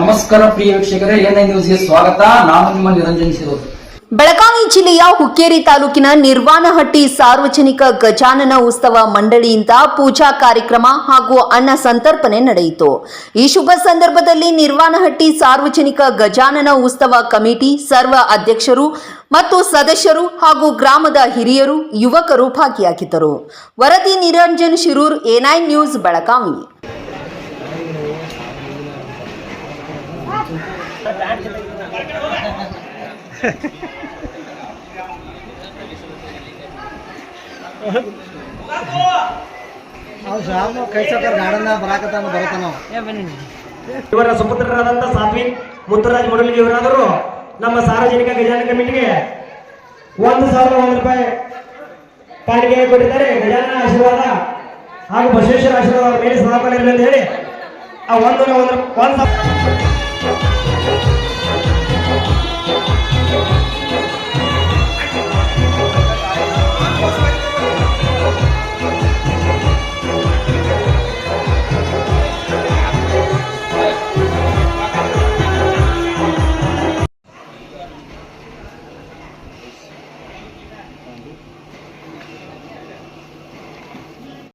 ನಮಸ್ಕಾರ ಪ್ರಿಯ ವೀಕ್ಷಕರೇ ಎನ್ಐ ನ್ಯೂಸ್ಗೆ ಸ್ವಾಗತ. ನಾನು ನಿಮ್ಮ ನಿರಂಜನ್ ಸಿರೋದು ಬೆಳಗಾವಿ ಜಿಲ್ಲೆಯ ಹುಕ್ಕೇರಿ ತಾಲೂಕಿನ ನಿರ್ವಾಣಹಟ್ಟಿ ಸಾರ್ವಜನಿಕ ಗಜಾನನ ಉತ್ಸವ ಮಂಡಳಿಯಿಂದ ಪೂಜಾ ಕಾರ್ಯಕ್ರಮ ಹಾಗೂ ಅನ್ನ ಸಂತರ್ಪಣೆ ನಡೆಯಿತು. ಈ ಶುಭ ಸಂದರ್ಭದಲ್ಲಿ ನಿರ್ವಾಣಹಟ್ಟಿ ಸಾರ್ವಜನಿಕ ಗಜಾನನ ಉತ್ಸವ ಕಮಿಟಿ, ಸರ್ವ ಅಧ್ಯಕ್ಷರು ಮತ್ತು ಸದಸ್ಯರು ಹಾಗೂ ಗ್ರಾಮದ ಹಿರಿಯರು, ಯುವಕರು ಭಾಗಿಯಾಗಿದ್ದರು. ವರದಿ ನಿರಂಜನ್ ಶಿರೂರ್ ಎನ್ಐ ನ್ಯೂಸ್, ಬೆಳಗಾವಿ. ಅವ್ ಶಾಮ್ ಕೈ ಸಕ್ಕರ್ ಗಾರ್ಡನ್ ಬರಾಕತ್ತಾನ ಬರತಾನ ಇವರ ಸುಪುತ್ರರಾದಂತ ಸಾತ್ವಿಕ್ ಮುತ್ತರಾಜ್ ಮುರಳಿಗೆ ಇವರಾದರೂ ನಮ್ಮ ಸಾರ್ವಜನಿಕ ಗಜಾನ ಕಮಿಟಿಗೆ ಒಂದು ಸಾವಿರದ ಒಂದು ರೂಪಾಯಿ ಕಾಣಿಕೆ ಕೊಟ್ಟಿದ್ದಾರೆ. ಗಜಾನನ ಆಶೀರ್ವಾದ ಹಾಗೂ ಬಸವೇಶ್ವರ ಆಶೀರ್ವಾದ ಮೇಲೆ ಸದಾಕಾಲ ಇರಲಿ ಅಂತ ಹೇಳಿ ಆ ಒಂದು ಒಂದು ಒಂದು ಸಾವಿರ